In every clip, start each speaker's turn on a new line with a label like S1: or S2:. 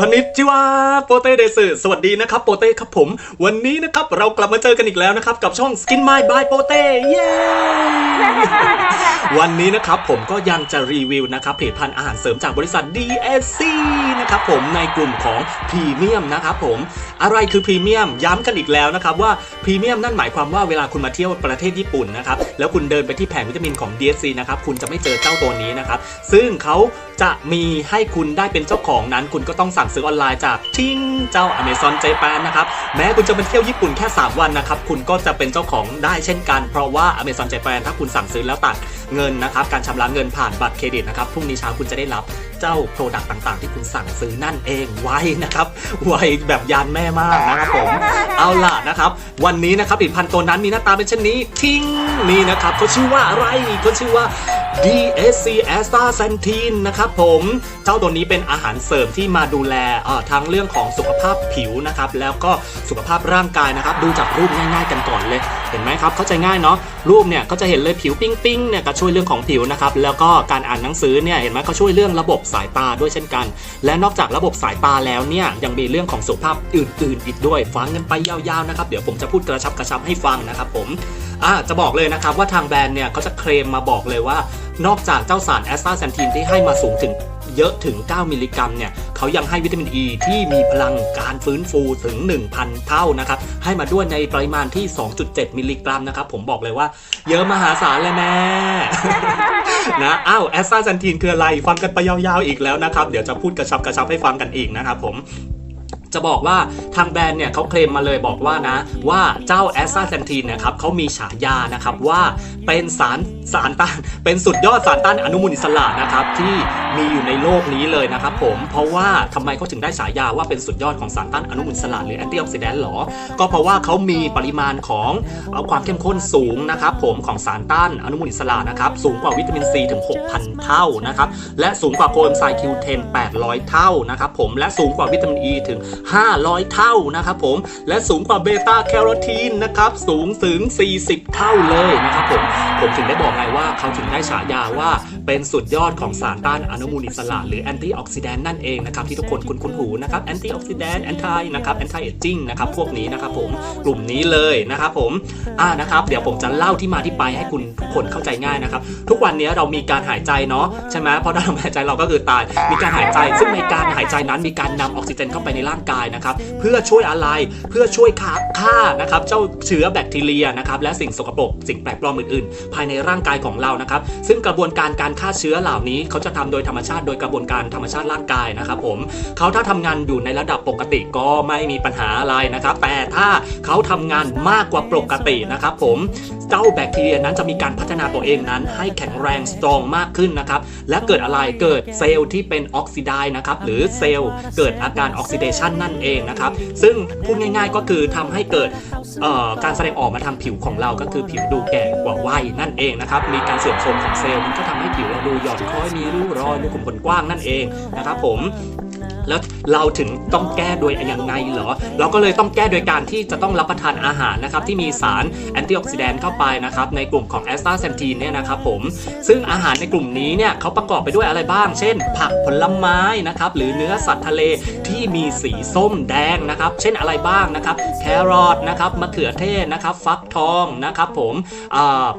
S1: คอนนิจิวาโปเต้เดซึสวัสดีนะครับโปเต้ครับผม วันนี้นะครับเรากลับมาเจอกันอีกแล้วนะครับ กับช่อง Skin My by โปเต้เย้วันนี้นะครับผมก็ยังจะรีวิวนะครับผลิตภัณฑ์อาหารเสริมจากบริษัท DSC นะครับผมในกลุ่มของพรีเมียมนะครับผมอะไรคือพรีเมียมย้ำกันอีกแล้วนะครับว่าพรีเมียมนั่นหมายความว่าเวลาคุณมาเที่ยวประเทศญี่ปุ่นนะครับแล้วคุณเดินไปที่แผงวิตามินของ DSC นะครับคุณจะไม่เจอเจ้าตัวนี้นะครับซึ่งเขา จะมีให้คุณได้เป็นเจ้าของนั้น คุณก็ต้องสั่งซื้อออนไลน์จากทิงเจ้า Amazon Japan นะครับแม้คุณจะไปเที่ยวญี่ปุ่นแค่ 3 วันนะครับคุณก็จะเป็นเจ้าของได้เช่นกัน เพราะว่า Amazon Japan ถ้าคุณสั่งซื้อแล้วตัดเงินนะครับการชำระเงินผ่านบัตรเครดิตนะครับพรุ่งนี้เช้าคุณจะได้รับเจ้าโปรดักต์ต่างๆ ที่คุณสั่งซื้อนั่นเองไวนะครับไวแบบยานแม่มากนะครับผมเอาล่ะนะครับ วันนี้นะครับผลิตภัณฑ์ตัวนั้นมีหน้าตาเป็นเช่นนี้ทิ้งนี่นะครับเขาชื่อว่าอะไรเขาชื่อว่า DSC a s t a s a n t i n นะครับผม เจ้าตัวนี้เป็นอาหารเสริมที่มาดูแลทั้งเรื่องของสุขภาพผิวนะครับ แล้วก็สุขภาพร่างกายนะครับ ดูจากรูปง่ายๆกันก่อนเลย เห็นไหมครับ เข้าใจง่ายเนาะ รูปเนี่ยก็จะเห็นเลยผิวปิ้งๆเนี่ยก็ช่วยเรื่องของผิวนะครับ แล้วก็การอ่านหนังสือเนี่ย เห็นไหมเขาช่วยเรื่องระบบสายตาด้วยเช่นกัน และนอกจากระบบสายตาแล้วเนี่ยยังมีเรื่องของสุขภาพอื่น ๆ อีกด้วย ฟังกันไปยาวๆนะครับ เดี๋ยวผมจะพูดกระชับกระชับให้ฟังนะครับผม อ่า จะบอกเลยนะครับว่าทางแบรนด์เนี่ยเขาจะเคลมมาบอกเลยว่า นอกจากเจ้าสารแอสตาแซนทีนที่ให้มาสูงถึงเยอะถึง 9 มิลลิกรัมเนี่ยเขายังให้วิตามินอ e ีที่มีพลังการฟื้นฟูถึง 1,000 เท่านะครับ ให้มาด้วยในปริมาณที่ 2.7 มิลลิกรัมนะครับ ผมบอกเลยว่า เยอะมหาศาลเลยแม่ นะอ้าวแอสตาแซนทีนคืออะไร ฟังกันไปยาวๆอีกแล้วนะครับ เดี๋ยวจะพูดกระชับกระชับให้ฟังกันอีกนะครับผม จะบอกว่าทางแบรนด์เนี่ยเขาเคลมมาเลยบอกว่านะ ว่าเจ้าแอสซาเซนทีนนะครับเขามีฉายานะครับว่าเป็นสารสารต้านเป็นสุดยอดสารต้านอนุมูลอิสระนะครับที่มีอยู่ในโลกนี้เลยนะครับผมเพราะว่าทำไมเขาถึงได้ฉายาว่าเป็นสุดยอดของสารต้านอนุมูลอิสระหรือแอนตี้ออกซิแดนต์หรอ ก็เพราะว่าเขามีปริมาณของเอาความเข้มข้นสูงนะครับผมของสารต้านอนุมูลอิสระนะครับสูงกว่าวิตามินซีถึง 6,000 เท่านะครับและสูงกว่าโคเอนไซม์คิวเทน800 เท่านะครับ ผมและสูงกว่าวิตามินอ e ีถึง 500 เท่านะครับผมและสูงกว่าเบต้าแคโรทีนนะครับสูงถึง 40 เท่าเลยนะครับผมผมถึงได้บอกไงว่าเขาถึงได้ฉายาว่าเป็นสุดยอดของสารต้านอนุมูลอิสระ หรือแอนตี้ออกซิแดนต์นั่นเองนะครับที่ทุกคนคุ้นคุ้นหูนะครับแอนตี้ออกซิแดนต์แอนตี้นะครับแอนตี้เอจจิ้งนะครับพวกนี้นะครับผมกลุ่มนี้เลยนะครับผมอ่านะครับเดี๋ยวผมจะเล่าที่มาที่ไปให้คุณทุกคนเข้าใจง่ายนะครับทุกวันนี้เรามีการหายใจเนาะใช่ไหมเพราะเราหายใจเราก็คือตายมีการหายใจซึ่งในการหายใจนั้นมีการนำออกซิเจนเข้าไปในร่างกายนะครับเพื่อช่วยอะไรเพื่อช่วยฆ่านะครับเจ้าเชื้อแบคทีเรียนะครับและสิ่งสกปรกสิ่งแปลกปลอมอื่นๆ ภายในร่างกายของเรานะครับซึ่งกระบวนการการฆ่าเชื้อเหล่านี้เขาจะทำโดยธรรมชาติโดยกระบวนการธรรมชาติร่างกายนะครับผมเขาถ้าทำงานอยู่ในระดับปกติก็ไม่มีปัญหาอะไรนะครับแต่ถ้าเขาทำงานมากกว่าปกตินะครับผมเจ้าแบคทีเรียนั้นจะมีการพัฒนาตัวเองนั้น ให้แข็งแรงสตรองมากขึ้นนะครับและเกิดอะไรเกิดเซลล์ที่เป็นออกซิไดนะครับหรือเซลล์เกิดอาการออกซิเดชันนั่นเองนะครับ ซึ่งพูดง่าย ๆก็คือทำให้เกิดการแสดงออกมาทางผิวของเราก็คือผิวดูแก่กว่าวัยนั่นเองนะครับ มีการเสื่อมโทรมของเซลล์มันก็ทำให้ผิวเราดูหย่อนคล้อยมีริ้วรอยมีขุมขนกว้างนั่นเองนะครับผม แล้วเราถึงต้องแก้โดยยังไงเหรอ เราก็เลยต้องแก้โดยการที่จะต้องรับประทานอาหารนะครับที่มีสารแอนตี้ออกซิแดนต์เข้าไปนะครับในกลุ่มของแอสตาเซนทีนเนี่ยนะครับผมซึ่งอาหารในกลุ่มนี้เนี่ยเขาประกอบไปด้วยอะไรบ้าง เช่น ผักผลไม้นะครับหรือเนื้อสัตว์ทะเลที่มีสีส้มแดงนะครับเช่นอะไรบ้างนะครับแครอทนะครับมะเขือเทศนะครับฟักทองนะครับผม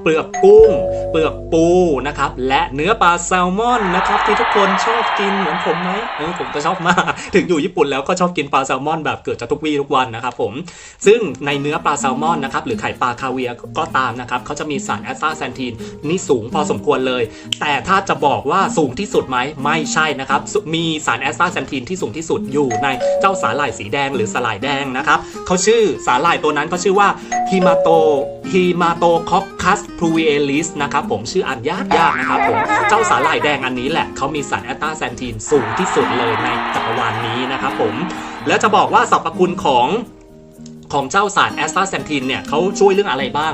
S1: เปลือกกุ้ง เปลือกปูนะครับและเนื้อปลาแซลมอนนะครับที่ทุกคนชอบกินเหมือนผมไหมเออผมก็ชอบมากถึงอยู่ญี่ปุ่นแล้วก็ชอบกินปลาแซลมอนแบบเกิดจากทุกวี่ทุกวันนะครับผมซึ่งในเนื้อปลาแซลมอนนะครับหรือไข่ปลาคาเวียก็ตามนะครับเขาจะมีสารแอสตาแซนทีนนี่สูงพอสมควรเลย แต่ถ้าจะบอกว่าสูงที่สุดไหมไม่ใช่นะครับมีสารแอสตาแซนทีนที่สูงที่สุดอยู่ในเจ้าสาหร่ายสีแดงหรือสาหร่ายแดงนะครับเขาชื่อสาหร่ายตัวนั้นเขาชื่อว่าฮิมาโตฮิมาโตคอคัสพลูเอลิสนะครับผมชื่ออ่านยากยากนะครับผมเจ้าสาหร่ายแดงอันนี้แหละเขามีสารแอสตาแซนทีนสูงที่สุดเลยในจักรวาลนี้นะครับผม แล้วจะบอกว่าสรรพคุณของของเจ้าสารแอสตาแซนทินเนี่ยเขาช่วยเรื่องอะไรบ้าง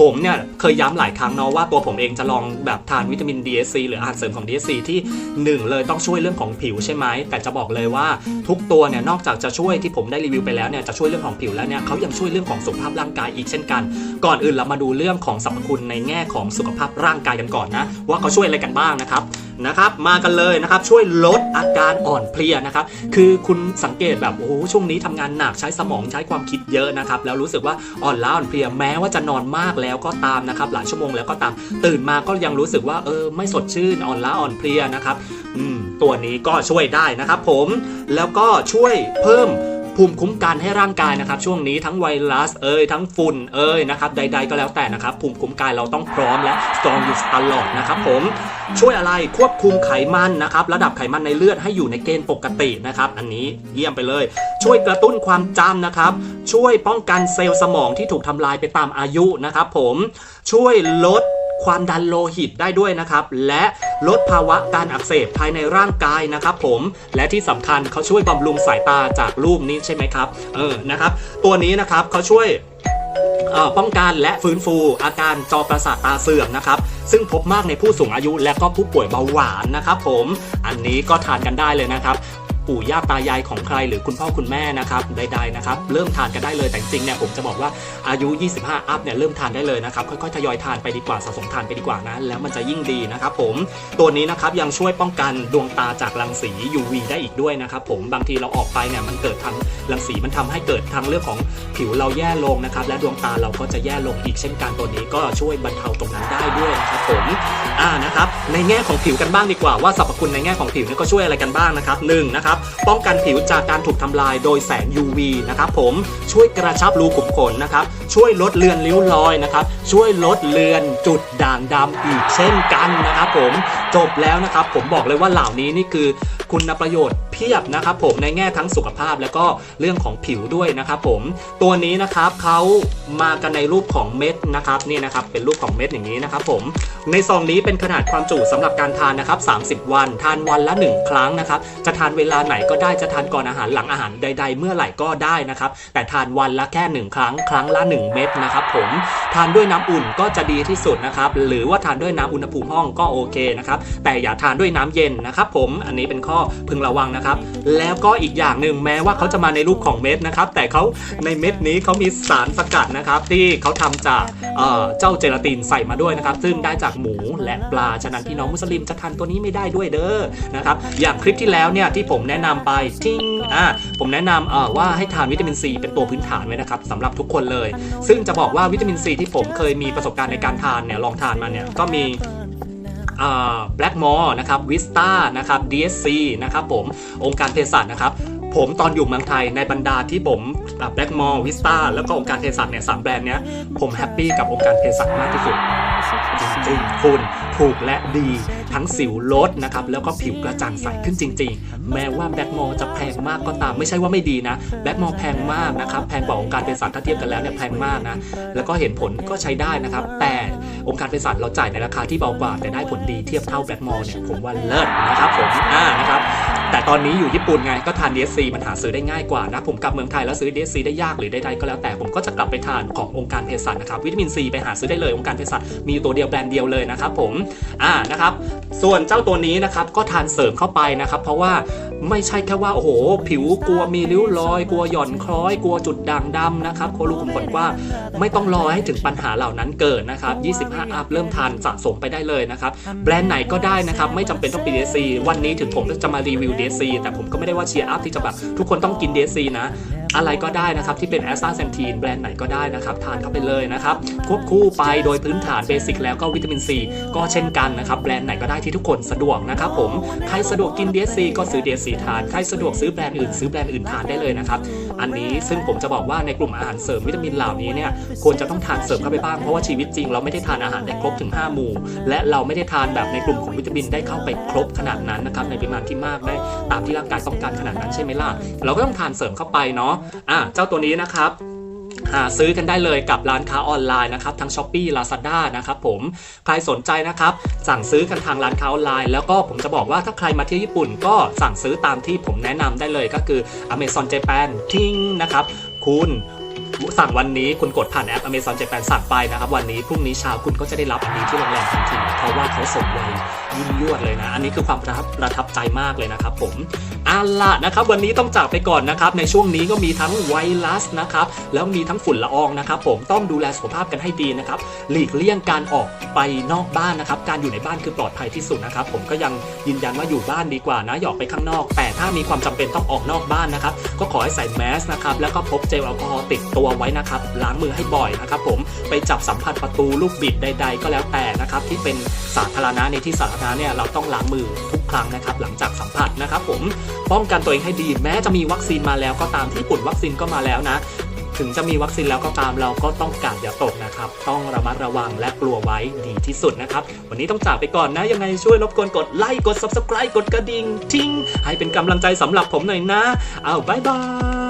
S1: ผมเนี่ยเคยย้ำหลายครั้งเนาะว่าตัวผมเองจะลองแบบทานวิตามิน DSC หรืออาหารเสริมของ DSC ที่ 1 เลยต้องช่วยเรื่องของผิวใช่ไหม แต่จะบอกเลยว่าทุกตัวเนี่ยนอกจากจะช่วยที่ผมได้รีวิวไปแล้วเนี่ยจะช่วยเรื่องของผิวแล้วเนี่ยเขายังช่วยเรื่องของสุขภาพร่างกายอีกเช่นกัน ก่อนอื่นเรามาดูเรื่องของสรรพคุณในแง่ของสุขภาพร่างกายกันก่อนนะ ว่าเขาช่วยอะไรกันบ้างนะครับนะครับมากันเลยนะครับช่วยลดอาการอ่อนเพลียนะครับคือคุณสังเกตแบบโอ้โหช่วงนี้ทำงานหนักใช้สมองใช้ความคิดเยอะนะครับแล้วรู้สึกว่าอ่อนล้าอ่อนเพลียแม้ว่าจะนอนมากแล้วก็ตามนะครับหลายชั่วโมงแล้วก็ตาม ตื่นมาก็ยังรู้สึกว่าเออไม่สดชื่นอ่อนล้าอ่อนเพลียนะครับอืมตัวนี้ก็ช่วยได้นะครับผมแล้วก็ช่วยเพิ่ม ภูมิคุ้มกันให้ร่างกายนะครับ ช่วงนี้ทั้งไวรัสเอ่ยทั้งฝุ่นเอ่ยนะครับใด ๆ ก็แล้วแต่นะครับภูมิคุ้มกันเราต้องพร้อมและสตรองอยู่ตลอดนะครับผมช่วยอะไรควบคุมไขมันนะครับระดับไขมันในเลือดให้อยู่ในเกณฑ์ปกตินะครับ อันนี้เยี่ยมไปเลย ช่วยกระตุ้นความจำนะครับ ช่วยป้องกันเซลล์สมองที่ถูกทำลายไปตามอายุนะครับ ผมช่วยลด ความดันโลหิตได้ด้วยนะครับ และลดภาวะการอักเสบภายในร่างกายนะครับผมและที่สำคัญเขาช่วยบำรุงสายตาจากรูปนี้ใช่ไหมครับเออนะครับ ตัวนี้นะครับเขาช่วยป้องกันและฟื้นฟูอาการจอประสาทตาเสื่อมนะครับ ซึ่งพบมากในผู้สูงอายุและก็ผู้ป่วยเบาหวานนะครับผมอันนี้ก็ทานกันได้เลยนะครับ ปู่ย่าตายายของใครหรือคุณพ่อคุณแม่นะครับใดๆนะครับเริ่มทานกันได้เลยแต่จริงเนี่ยผมจะบอกว่าอายุ 25 อัพเนี่ยเริ่มทานได้เลยนะครับค่อยๆทยอยทานไปดีกว่าสะสมทานไปดีกว่านะแล้วมันจะยิ่งดีนะครับผมตัวนี้นะครับยังช่วยป้องกันดวงตาจากรังสี UV ได้อีกด้วยนะครับผมบางทีเราออกไปเนี่ยมันเกิดทางรังสีมันทำให้เกิดทางเรื่องของผิวเราแย่ลงนะครับและดวงตาเราก็จะแย่ลงอีกเช่นกันตัวนี้ก็ช่วยบรรเทาตรงนั้นได้ด้วยนะครับผมอ่านะครับในแง่ของผิวกันบ้างดีกว่าว่าสรรพคุณในแง่ของผิวเนี่ยก็ช่วยอะไรกันบ้างนะครับหนึ่งนะครับป้องกันผิวจากการถูกทำลายโดยแสง UV นะครับผมช่วยกระชับรูขุมขนนะครับช่วยลดเลือนริ้วรอยนะครับช่วยลดเลือนจุดด่างดำอีกเช่นกันนะครับผม จบแล้วนะครับผมบอกเลยว่าเหล่านี้นี่คือคุณประโยชน์เพียบนะครับผมในแง่ทั้งสุขภาพแล้วก็เรื่องของผิวด้วยนะครับผมตัวนี้นะครับเขามากันในรูปของเม็ดนะครับนี่นะครับเป็นรูปของเม็ดอย่างนี้นะครับผมในซองนี้เป็นขนาดความจุสำหรับการทานนะครับ 30 วัน ทานวันละ 1 ครั้งนะครับจะทานเวลาไหนก็ได้จะทานก่อนอาหารหลังอาหารใด ๆ เมื่อไหร่ก็ได้นะครับแต่ทานวันละแค่ 1 ครั้ง ครั้งละ 1 เม็ดนะครับผมทานด้วยน้ำอุ่นก็จะดีที่สุดนะครับหรือว่าทานด้วยน้ำอุณหภูมิห้องก็โอเคนะครับแต่อย่าทานด้วยน้ำเย็นนะครับผมอันนี้เป็นข้อพึงระวังนะครับ แล้วก็อีกอย่างหนึ่งแม้ว่าเขาจะมาในรูปของเม็ดนะครับ แต่เขาในเม็ดนี้เขามีสารสกัดนะครับ ที่เขาทำจากเเจ้าเจลาตินใส่มาด้วยนะครับ ซึ่งได้จากหมูและปลาฉะนั้นพี่น้องมุสลิมจะทานตัวนี้ไม่ได้ด้วยเด้อนะครับอย่างคลิปที่แล้วเนี่ยที่ผมแนะนำไปทิ้งอ่าผมแนะนำเอ่อว่าให้ทานวิตามินซีเป็นตัวพื้นฐานไว้นะครับสำหรับทุกคนเลย ซึ่งจะบอกว่าวิตามินซีที่ผมเคยมีประสบการณ์ในการทานเนี่ยลองทานมาเนี่ยก็มี แบล็กมอร์นะครับวิสตานะครับ DSC นะครับผมองค์การเภสัชนะครับผมตอนอยู่เมืองไทยในบรรดาที่ผมแบล็กมอร์วิสตาแล้วก็องค์การเภสัชเนี่ยสามแบรนด์เนี้ยผมแฮปปี้กับองค์การเภสัชมากที่สุดจริงๆคุณ ถูกและดี ทั้งสิวลดนะครับแล้วก็ผิวกระจ่างใสขึ้นจริง ๆ แม้ว่าแบ็กมอจะแพงมากก็ตามไม่ใช่ว่าไม่ดีนะแบ็กมอแพงมากนะครับแพงกว่าองค์การเป็นสัชถ้าเทียบกันแล้วเนี่ยแพงมากนะแล้วก็เห็นผลก็ใช้ได้นะครับ แต่องค์การเป็นสัชเราจ่ายในราคาที่เบากว่าแต่ได้ผลดีเทียบเท่าแบ็กมอเนี่ยผมว่าเลิศนะครับผมอ่านะครับ แต่ตอนนี้อยู่ญี่ปุ่นไงก็ทาน DSC มันหาซื้อได้ง่ายกว่านะ ผมกลับเมืองไทยแล้วซื้อ DSC ได้ยากหรือใดๆก็แล้วแต่ผมก็จะกลับไปทานขององค์การเภสัชนะครับวิตามินซีไปหาซื้อได้เลยองค์การเภสัชมีตัวเดียวแบรนด์เดียวเลยนะครับผมอ่านะครับส่วนเจ้าตัวนี้นะครับก็ทานเสริมเข้าไปนะครับเพราะว่า ไม่ใช่แค่ว่าโอ้โห ผิวกลัวมีริ้วรอย กลัวหย่อนคล้อย กลัวจุดด่างดำนะครับโคลูกขุมขนกว้างไม่ต้องรอให้ถึงปัญหาเหล่านั้นเกิดนะครับ 25 อัพเริ่มทานสะสมไปได้เลยนะครับ แบรนด์ไหนก็ได้นะครับ ไม่จำเป็นต้องเป็น DSC วันนี้ถึงผมจะมารีวิว DSC แต่ผมก็ไม่ได้ว่าเชียร์อัพที่จะแบบทุกคนต้องกิน DSC นะ อะไรก็ได้นะครับที่เป็นแอสตาเซนทีนแบรนด์ไหนก็ได้นะครับทานเข้าไปเลยนะครับควบคู่ไปโดยพื้นฐานเบสิกแล้วก็วิตามินซีก็เช่นกันนะครับแบรนด์ไหนก็ได้ที่ทุกคนสะดวกนะครับผมใครสะดวกกิน DSC ก็ซื้อ DSC ทานใครสะดวกซื้อแบรนด์อื่นซื้อแบรนด์อื่นทานได้เลยนะครับอันนี้ ซึ่งผมจะบอกว่าในกลุ่มอาหารเสริมวิตามินเหล่านี้เนี่ยควรจะต้องทานเสริมเข้าไปบ้างเพราะว่าชีวิตจริงเราไม่ได้ทานอาหารได้ครบถึง 5 หมู่ และเราไม่ได้ทานแบบในกลุ่มของวิตามินได้เข้าไปครบขนาดนั้นนะครับในปริมาณที่มากได้ตามที่ร่างกายต้องการขนาดนั้นใช่ไหมล่ะเราก็ต้องทานเสริมเข้าไปเนาะอะเจ้าตัวนี้นะครับ หาซื้อกันได้เลยกับร้านค้าออนไลน์นะครับทั้ง s h อ p e e Lazada นะครับผมใครสนใจนะครับสั่งซื้อกันทางร้านค้าออนไลน์ แล้วก็ผมจะบอกว่าถ้าใครมาเที่ยวญี่ปุ่นก็สั่งซื้อตามที่ผมแนะนำได้เลยก็คือ Amazon Japan ทิ้งนะครับคุณสั่งวันนี้คุณกดผ่านแอป Amazon Japan สั่งไปนะครับ วันนี้พรุ่งนี้เช้าคุณก็จะได้รับอันนี้ที่โรงแรมทันทีเพราะว่าเขาส่งไวยิ่งยวดเลยนะ อันนี้คือความประทับประทับใจมากเลยนะครับผม อาล่ะนะครับวันนี้ต้องจากไปก่อนนะครับในช่วงนี้ก็มีทั้งไวรัสนะครับแล้วมีทั้งฝุ่นละอองนะครับผมต้องดูแลสุขภาพกันให้ดีนะครับหลีกเลี่ยงการออกไปนอกบ้านนะครับการอยู่ในบ้านคือปลอดภัยที่สุดนะครับผมก็ยังยืนยันว่าอยู่บ้านดีกว่านะอย่าอกไปข้างนอก แต่ถ้ามีความจำเป็นต้องออกนอกบ้านนะครับก็ขอให้ใส่แมสนะครับแล้วก็พกเจลแอลกอฮอล์ติดตัวไว้นะครับล้างมือให้บ่อยนะครับผมไปจับสัมผัสประตูลูกบิดใด ๆ ก็แล้วแต่นะครับที่เป็นสาธารณะในที่สาธารณะเนี่ยเราต้องล้างมือทุกครั้งนะครับหลังจากสัมผัสนะครับผมป้องกันตัวเองให้ดีแม้จะมีวัคซีนมาแล้วก็ตามที่ญี่ปุ่นวัคซีนก็มาแล้วนะถึงจะมีวัคซีนแล้วก็ตามเราก็ต้องกาดอย่าตกนะครับ ต้องระมัดระวังและกลัวไว้ดีที่สุดนะครับ วันนี้ต้องจากไปก่อนนะ ยังไงช่วยรบกวนกดไลค์กด subscribe กดกระดิ่งทิ้ง ให้เป็นกำลังใจสำหรับผมหน่อยนะ เอาบายบาย